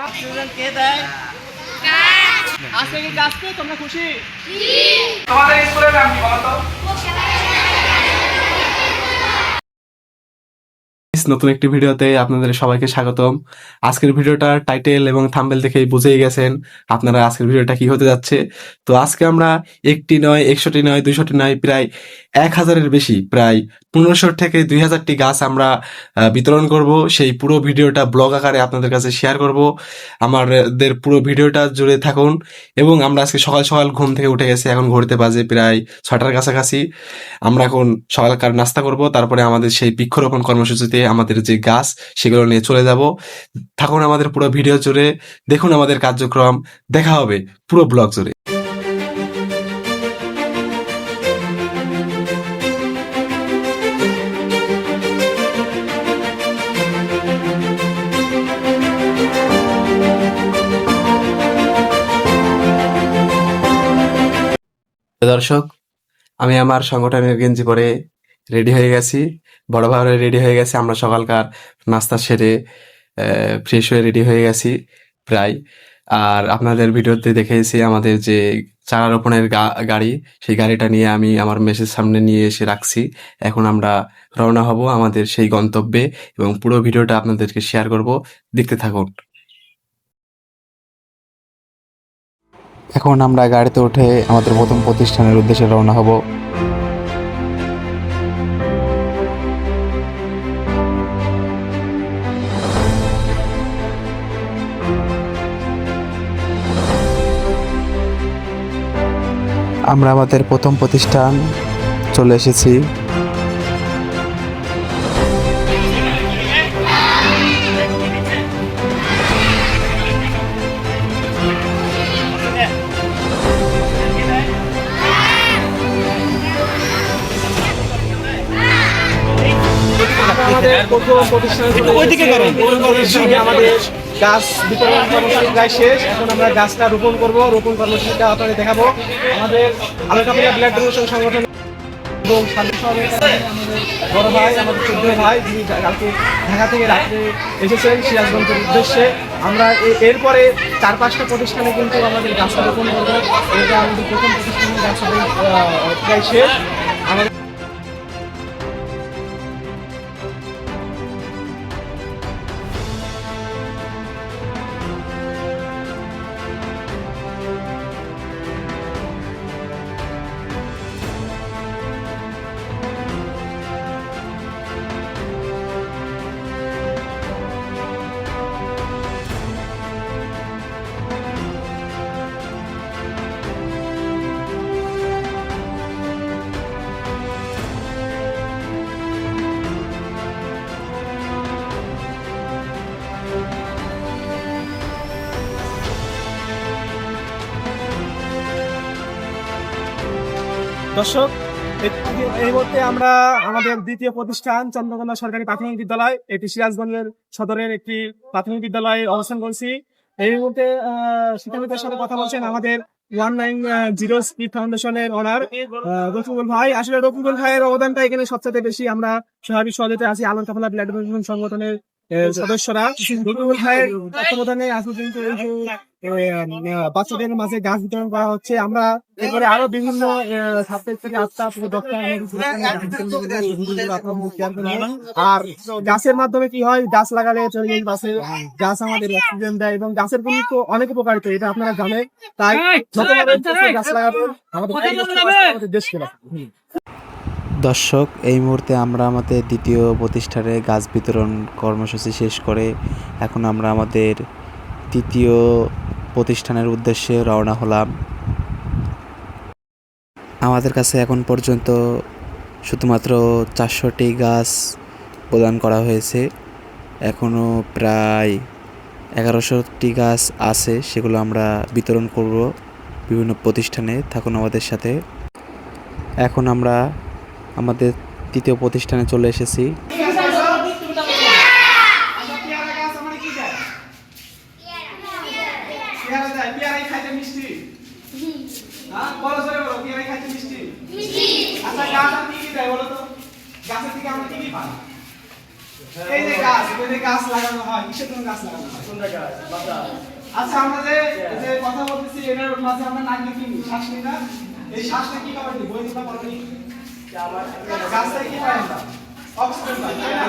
Oxygen কে দেয়? আজকে কি কাজ পেয়ে তোমরা খুশি? তোমাদের স্কুলের নাম কি বলতো Guys, নতুন একটি ভিডিওতে আপনাদের সবাইকে স্বাগতম। আজকের ভিডিওটার টাইটেল এবং থাম্বেল দেখেই বুঝেই গেছেন আপনারা আজকের ভিডিওটা কি হতে যাচ্ছে। তো আজকে আমরা একটি নয় একশোটি নয় দুইশোটি নয়, প্রায় এক হাজারের বেশি, প্রায় পনেরোশো থেকে দুই হাজারটি গাছ আমরা বিতরণ করব। সেই পুরো ভিডিওটা ব্লগ আকারে আপনাদের কাছে শেয়ার করব। আমাদের পুরো ভিডিওটা জুড়ে থাকুন এবং আমরা আজকে সকাল সকাল ঘুম থেকে উঠে গেছি। এখন ঘুরতে বাজে প্রায় ছটার কাছাকাছি। আমরা এখন সকালকার নাস্তা করব, তারপরে আমাদের সেই বৃক্ষরোপণ কর্মসূচিতে আমাদের যে গাছ, সেগুলো নিয়ে চলে যাব। থাকুন আমাদের পুরো ভিডিও জুড়ে, দেখুন আমাদের কার্যক্রম। দেখা হবে পুরো ব্লগ জুড়ে। দর্শক, আমি আমার সংগঠনের গেঞ্জি পরে রেডি হয়ে গেছি। বড় ভাবে রেডি হয়ে গেছে, আমরা সকালকার নাস্তা সেরে ফ্রেশ হয়ে রেডি হয়ে গেছি প্রায়। আর আপনাদের ভিডিওতে দেখেছি আমাদের যে চারা রোপণের গাড়ি, সেই গাড়িটা নিয়ে আমি আমার মেসের সামনে নিয়ে এসে রাখছি। এখন আমরা রওনা হব আমাদের সেই গন্তব্যে এবং পুরো ভিডিওটা আপনাদেরকে শেয়ার করব। দেখতে থাকুন। এখন আমরা গাড়িতে উঠে আমাদের প্রথম প্রতিষ্ঠানের উদ্দেশ্যে রওনা হব। আমরা আমাদের প্রথম প্রতিষ্ঠান চলে এসেছি। আমাদের প্রথম প্রতিষ্ঠানে আমাদের গাছ বিতরণ কর্মসূচি প্রায় শেষ। এখন আমরা গাছটা রোপণ করব। রোপণ কর্মসূচিটা আপনাদের দেখাবো। আমাদের আলোকাপিলা ব্লাড ডোনেশন সংগঠন এবং আমাদের বড় ভাই, আমাদের চোদ্দ ভাই, যিনি কালকে ঢাকা থেকে রাত্রে এসেছেন সিরাজগঞ্জের উদ্দেশ্যে। আমরা এরপরে চার পাঁচটা প্রতিষ্ঠানে কিন্তু আমাদের গাছটা রোপণ করব। এটা আমাদের প্রথম প্রতিষ্ঠানের গাছটা প্রায় শেষ। আমাদের দর্শক এই- মুহূর্তে আমরা আমাদের দ্বিতীয় প্রতিষ্ঠান চন্দ্রকোনা সরকারি প্রাথমিক বিদ্যালয় এটি সিরাজগঞ্জের সদরের একটি প্রাথমিক বিদ্যালয়ে অবস্থান করছি। এই মুহূর্তে আহ, শিক্ষাবিদের সাথে কথা বলছেন আমাদের ওয়ান নাইন জিরো স্পিড ফাউন্ডেশনের ওনার রফিকুল ভাই। আসলে রফিকুল ভাইয়ের অবদানটা এখানে সবচেয়ে বেশি আমরা স্বাভাবিক সহজতে আছি। আলম কাফলা ব্লাড সংগঠনের সদস্যরা ভাইয়ের তত্ত্বাবধানে বাচ্চাদের মাঝে গাছ বিতরণ করা হচ্ছে। আমরা এরপরে আরও বিভিন্ন সাবজেক্ট থেকে আটটা আর গাছের মাধ্যমে কি হয় গাছ লাগালে চলে এই গাছে গাছ আমাদের অক্সিজেন দেয় এবং গাছের কিন্তু অনেক উপকারিতা এটা আপনারা জানেন। তাই যত গাছ লাগাবেন আমাদের দেশকে। দর্শক, এই মুহূর্তে আমরা আমাদের দ্বিতীয় প্রতিষ্ঠানে গাছ বিতরণ কর্মসূচি শেষ করে এখন আমরা আমাদের তৃতীয় প্রতিষ্ঠানের উদ্দেশ্যে রওনা হলাম। আমাদের কাছে এখন পর্যন্ত শুধুমাত্র চারশোটি গাছ প্রদান করা হয়েছে। এখনও প্রায় এগারোশোটি গাছ আছে, সেগুলো আমরা বিতরণ করব বিভিন্ন প্রতিষ্ঠানে। থাকুন আমাদের সাথে। এখন আমরা আমাদের তৃতীয় প্রতিষ্ঠানে চলে এসেছি পেয়ারা দেয়, পেয়ারাই খাইতে মিষ্টি। হ্যাঁ, বলো জোরে বলো, পেয়ারাই খাইতে মিষ্টি। আচ্ছা, গাছ আর কি কি দেয় বলো তো? গাছের থেকে আমরা কি কি পাই? এই যে গাছ এই যে গাছ লাগানো হয় কিসের জন্য গাছ লাগানো হয় আচ্ছা আমরা যে যে কথা বলতেছি এটার মাঝে আমরা নাক নিই? শ্বাস নিই না এই শ্বাসটা কি খাবার বই দিতে পারো অক্সিজেন পাই তাই না?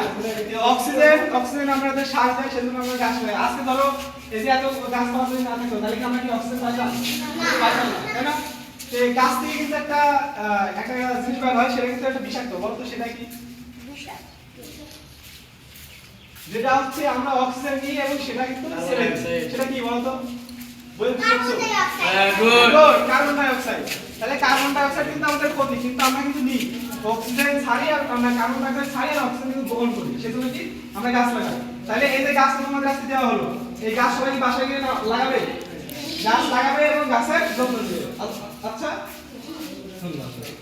এই অক্সিজেন অক্সিজেন শ্বাস দেয় সেজন্য আমরা গাছ পাই আজকে ধরো এই যে এত গাছ পাওয়া যদি না থাকতো তাহলে কি আমরা কি অক্সিজেন পাইতাম? পাইতাম না তাই না? গাছ থেকে কিন্তু একটা একটা জিনিস বের হয় সেটা কিন্তু একটা বিষাক্ত। বলতো সেটা কি? যেটা হচ্ছে আমরা অক্সিজেন নিই এবং সেটা কিন্তু সেটা কি? বলতো? কার্বন ডাই অক্সাইড তাহলে কার্বন ডাই অক্সাইড কিন্তু আমাদের ক্ষতি, কিন্তু আমরা কিন্তু নিই। অক্সিজেন ছাড়ি আর আমরা কার্বন ডাই অক্সাইড ছাড়ি আর অক্সিজেন কিন্তু গ্রহণ করি। সেজন্য কি? আমরা গাছ লাগাই। তাহলে এই যে গাছ তোমাদের কাছে দেওয়া হলো, এই গাছ সবাই বাসায় গিয়ে লাগাবে? গাছ লাগাবে এবং গাছের যত্ন নেবে। আচ্ছা- আচ্ছা? ধন্যবাদ।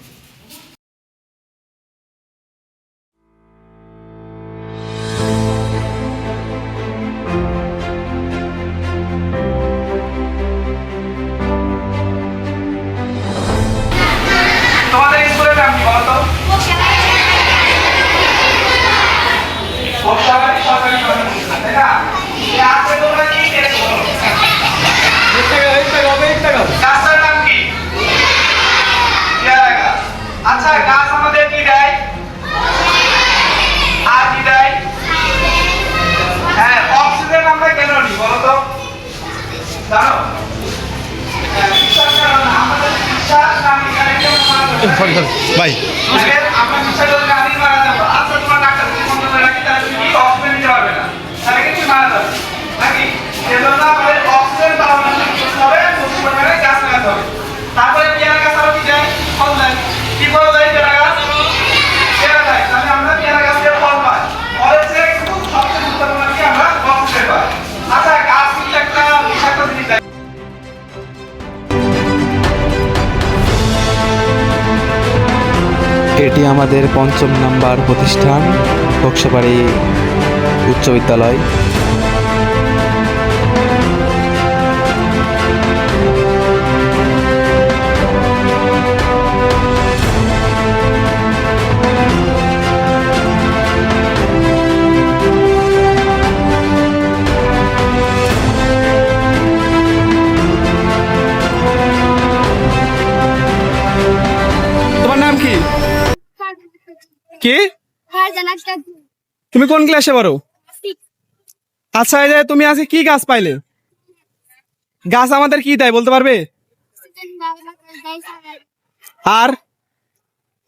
অক্সিজেন নিতে পারবে না। তাহলে কিন্তু মারা যাবে। এটি আমাদের পঞ্চম নাম্বার প্রতিষ্ঠান বক্সবাড়ি উচ্চ বিদ্যালয়। কি? হ্যাঁ তুমি কোন ক্লাসে পড়ো? আচ্ছা এই যে তুমি আজকে কি গাছ পাইলে? গাছ আমাদের কি দেয় বলতে পারবে? আর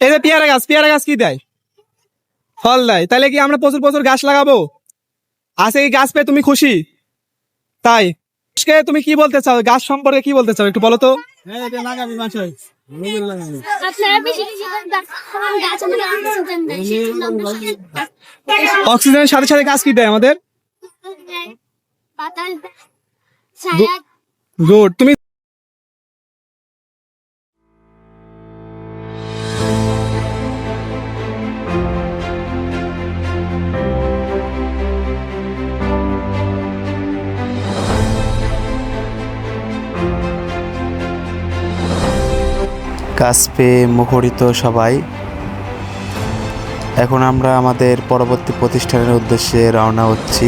এই যে পেয়ারা গাছ পেয়ারা গাছ কি দেয়? ফল দেয়। তাহলে কি আমরা প্রচুর প্রচুর গাছ লাগাবো? আজকে এই গাছ পেয়ে তুমি খুশি? তাই। তুমি কি বলতে চাও? গাছ সম্পর্কে কি বলতে চাও? একটু বলো তো। বেশি বেশি করে অক্সিজেনের সাথে সাথে গাছ কি দেয় আমাদের? গুড তুমি কাজ পেয়ে মুখরিত সবাই। এখন আমরা আমাদের পরবর্তী প্রতিষ্ঠানের উদ্দেশ্যে রওনা হচ্ছি।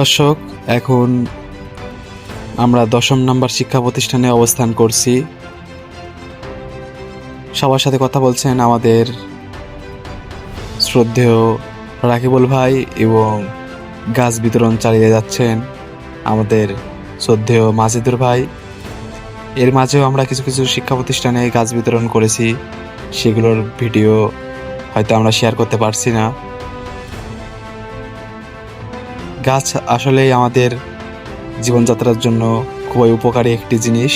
দর্শক, এখন আমরা দশম নাম্বার শিক্ষা প্রতিষ্ঠানে অবস্থান করছি। সবার সাথে কথা বলছেন আমাদের শ্রদ্ধেয় রাকিবুল ভাই এবং গাছ বিতরণ চালিয়ে যাচ্ছেন আমাদের শ্রদ্ধেয় মাজেদুর ভাই। এর মাঝেও আমরা কিছু কিছু শিক্ষা প্রতিষ্ঠানে গাছ বিতরণ করেছি। সেগুলোর ভিডিও হয়তো আমরা শেয়ার করতে পারছি না। গাছ আসলেই আমাদের জীবনযাত্রার জন্য খুবই উপকারী একটি জিনিস।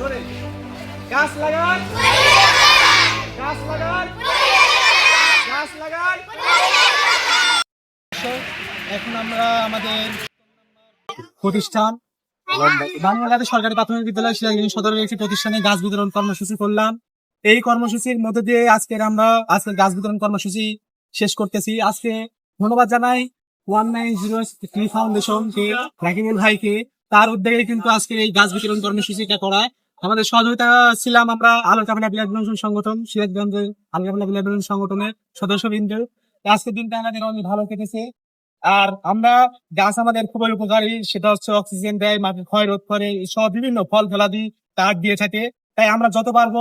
গাছ লাগান। গাছ লাগান। গাছ লাগান। এখন আমরা আমাদের প্রতিষ্ঠান। বাংলাদেশ সরকারি প্রাথমিক বিদ্যালয় সদরের একটি প্রতিষ্ঠানে গাছ বিতরণ কর্মসূচি করলাম। এই কর্মসূচির মধ্যে দিয়ে আজকের আমরা, আজকের গাছ বিতরণ কর্মসূচি শেষ করতেছি। আজকে ধন্যবাদ জানাই one nine zero three foundation কে, রাকিবুল ভাইকে। তার উদ্যোগে কিন্তু আজকের এই গাছ বিতরণ কর্মসূচিটা করায় আমাদের সহযোগিতা ছিলাম আমরা বিলাস বিনোদন সংগঠন সিরাজগঞ্জের বিলাস বিনোদন সংগঠনের সদস্যবৃন্দ। আজকের দিনটা আমাদের অনেক ভালো কেটেছে। আর আমরা গাছ আমাদের খুবই উপকারী, সেটা হচ্ছে অক্সিজেন দেয়, মাটির ক্ষয় রোধ করে সব বিভিন্ন ফল ফলাদি তার দিয়ে থাকে। তাই আমরা যত পারব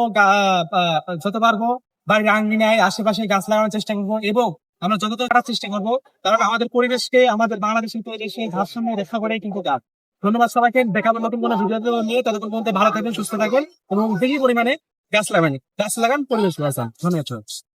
যত পারব বাড়ির আঙ্গিনায় আশেপাশে গাছ লাগানোর চেষ্টা করব এবং আমরা করার চেষ্টা করব, কারণ আমাদের পরিবেশকে, আমাদের বাংলাদেশের পরিবেশে ভারসাম্য রক্ষা করে কিন্তু গাছ। ধন্যবাদ সবাইকে। দেখাবো নতুন কোনো ভিডিও নিয়ে। ততক্ষণ পর্যন্ত ভালো থাকবেন, সুস্থ থাকবেন এবং বেশি পরিমাণে গাছ লাগান গাছ লাগান, পরিবেশ ধন্যবাদ।